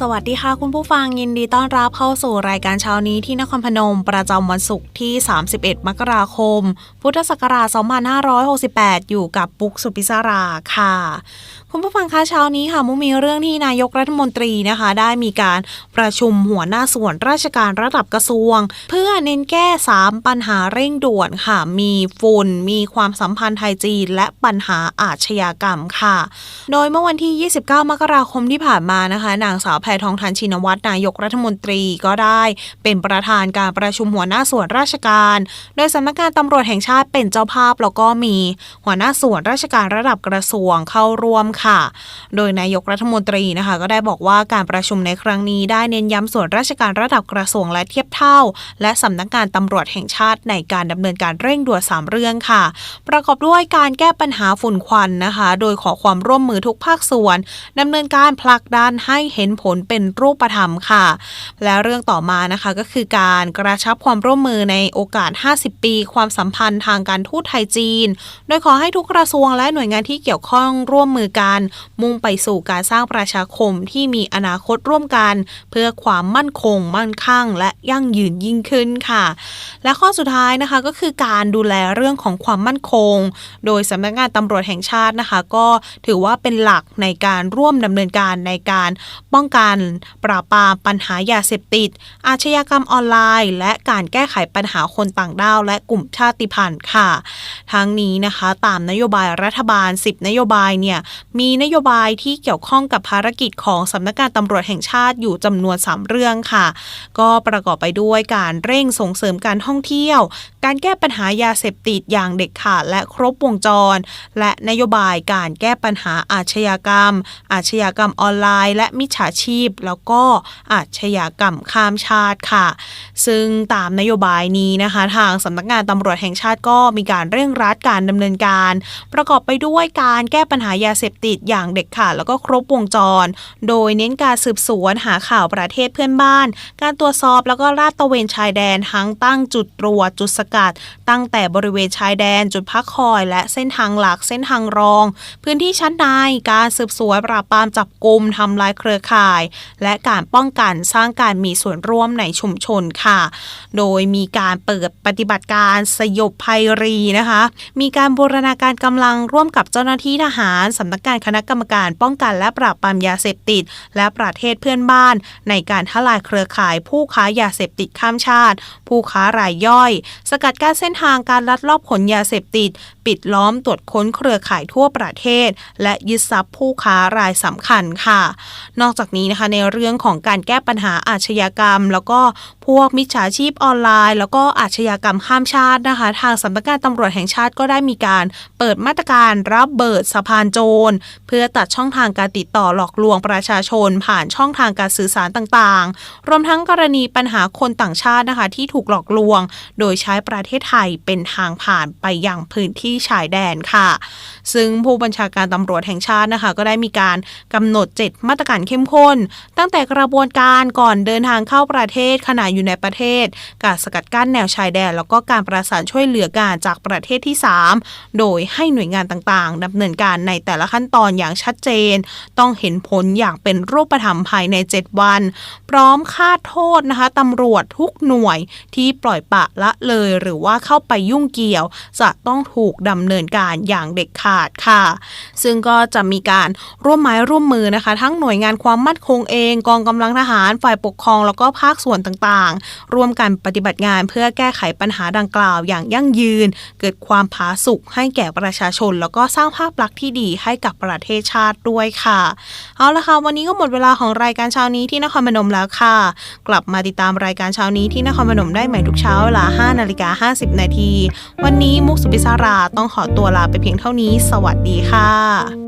สวัสดีค่ะคุณผู้ฟังยินดีต้อนรับเข้าสู่รายการเช้านี้ที่นครพนม ประจำวันศุกร์ที่ 31 มกราคม พุทธศักราช 2568 อยู่กับปุ๊กสุพิศราค่ะคุณผู้ฟังคะเช้านี้ค่ะมุมีเรื่องที่นายกรัฐมนตรีนะคะ ได้มีการประชุมหัวหน้าส่วนราชการระดับกระทรวง เพื่อเน้นแก้ 3 ปัญหาเร่งด่วนค่ะ มีฝุ่น มีความสัมพันธ์ไทยจีน และปัญหาอาชญากรรมค่ะ โดยเมื่อวันที่ 29 มกราคมที่ผ่านมานะคะ นางสาวแพทองทานชินวัตรนายกรัฐมนตรีก็ได้เป็นประธานการประชุมหัวหน้าส่วนราชการ โดยสำนักงานตำรวจแห่งชาติเป็นเจ้าภาพแล้วก็มีหัวหน้าส่วนราชการระดับกระทรวงเข้าร่วมค่ะ โดยนายกรัฐมนตรีนะคะ ก็ได้บอกว่าการประชุมในครั้งนี้ได้เน้นย้ำส่วนราชการระดับกระทรวงและเทียบเท่า และสำนักงานตำรวจแห่งชาติในการดำเนินการเร่งด่วนสามเรื่องค่ะ ประกอบด้วยการแก้ปัญหาฝุ่นควันนะคะ โดยขอความร่วมมือทุกภาคส่วนดำเนินการผลักดันให้เห็นผลเป็นรูปธรรมค่ะ และเรื่องต่อมานะคะก็คือการกระชับความร่วมมือในโอกาส 50 ปี ความสัมพันธ์ทางการทูตไทยจีน โดยขอให้ทุกกระทรวงและหน่วยงานที่เกี่ยวข้องร่วมมือกันมุ่งไปสู่การสร้างประชาคมที่มีอนาคตร่วมกัน เพื่อความมั่นคง มั่นคั่ง และยั่งยืนยิ่งขึ้นค่ะ และข้อสุดท้ายนะคะก็คือการดูแลเรื่องของความมั่นคง โดยสำนักงานตำรวจแห่งชาตินะคะ ก็ถือว่าเป็นหลักในการร่วมดำเนินการในการป้องกันปราบปรามปัญหายาเสพติด อาชญากรรมออนไลน์ และการแก้ไขปัญหาคนต่างด้าว และกลุ่มชาติพันธุ์ค่ะ ทั้งนี้นะคะ ตามนโยบายรัฐบาล 10 นโยบายเนี่ยมีนโยบายที่เกี่ยวข้องกับภารกิจของสำนักงานตำรวจแห่งชาติอยู่จำนวน 3 เรื่องค่ะ ก็ประกอบไปด้วยการเร่งส่งเสริมการท่องเที่ยว การแก้ปัญหายาเสพติดอย่างเด็ดขาดและครบวงจร และนโยบายการแก้ปัญหาอาชญากรรม อาชญากรรมออนไลน์ และมิจฉาชีพ แล้วก็อาชญากรรมข้ามชาติค่ะ ซึ่งตามนโยบายนี้นะคะ ทางสำนักงานตำรวจแห่งชาติก็มีการเร่งรัดการดำเนินการ ประกอบไปด้วยการแก้ปัญหายาเสพติดติดอย่างเด็ดขาดแล้วก็ครบวงจร โดยเน้นการสืบสวนหาข่าวประเทศเพื่อนบ้าน การตรวจสอบแล้วก็ลาดตระเวนชายแดนทั้งตั้งจุดตรวจจุดสกัด ตั้งแต่บริเวณชายแดนจุดพักคอย และเส้นทางหลักเส้นทางรอง พื้นที่ชั้นในการสืบสวนปราบปรามจับกลุ่มทำลายเครือข่าย และการป้องกันสร้างการมีส่วนร่วมในชุมชนค่ะ โดยมีการเปิดปฏิบัติการสยบภัยรีนะคะ มีการบูรณาการกำลังร่วมกับเจ้าหน้าที่ทหารสำนักงานคณะกรรมการป้องกันและปราบปรามยาเสพติด และประเทศเพื่อนบ้าน ในการทลายเครือข่ายผู้ค้ายาเสพติดข้ามชาติ ผู้ค้ารายย่อย สกัดกั้นเส้นทางการลัดลอบขนยาเสพติด ปิดล้อมตรวจค้นเครือข่ายทั่วประเทศ และยึดทรัพย์ผู้ค้ารายสำคัญค่ะ นอกจากนี้นะคะในเรื่องของการแก้ปัญหาอาชญากรรม แล้วก็พวกมิจฉาชีพออนไลน์ แล้วก็อาชญากรรมข้ามชาตินะคะ ทางสำนักงานตำรวจแห่งชาติก็ได้มีการเปิดมาตรการรับเบิดสะพานโจรเพื่อตัดช่องทางการติดต่อหลอกลวงประชาชน ผ่านช่องทางการสื่อสารต่างๆ รวมทั้งกรณีปัญหาคนต่างชาตินะคะ ที่ถูกหลอกลวง โดยใช้ประเทศไทยเป็นทางผ่านไปยังพื้นที่ชายแดนค่ะ ซึ่งผู้บัญชาการตำรวจแห่งชาตินะคะ ก็ได้มีการกำหนด 7 มาตรการเข้มข้น ตั้งแต่กระบวนการก่อนเดินทางเข้าประเทศขณะอยู่ในประเทศ การสกัดกั้นแนวชายแดน แล้วก็การประสานช่วยเหลือการจากประเทศที่ 3 โดยให้หน่วยงานต่างๆดำเนินการในแต่ละขั้นตอนอย่างชัดเจน ต้องเห็นผลอย่างเป็นรูปธรรมภายใน 7 วัน พร้อมค่าโทษนะคะตำรวจทุกหน่วยที่ปล่อยปะละเลยหรือว่าเข้าไปยุ่งเกี่ยว จะต้องถูกดำเนินการอย่างเด็ดขาดค่ะ ซึ่งก็จะมีการร่วมไม้ร่วมมือนะคะ ทั้งหน่วยงานความมั่นคงเองกองกำลังทหารฝ่ายปกครองแล้วก็ภาคส่วนต่างๆ ร่วมกันปฏิบัติงานเพื่อแก้ไขปัญหาดังกล่าวอย่างยั่งยืน เกิดความผาสุกให้แก่ประชาชน แล้วก็สร้างภาพลักษณ์ที่ดีให้กับประเทศชาติด้วยค่ะ เอาละค่ะ วันนี้ก็หมดเวลาของรายการเช้านี้ที่นครพนมแล้วค่ะ กลับมาติดตามรายการเช้านี้ที่นครพนมได้ใหม่ทุกเช้าเวลา5นาฬิกา50 นาที วันนี้มุกสุพิศาราต้องขอตัวลาไปเพียงเท่านี้ สวัสดีค่ะ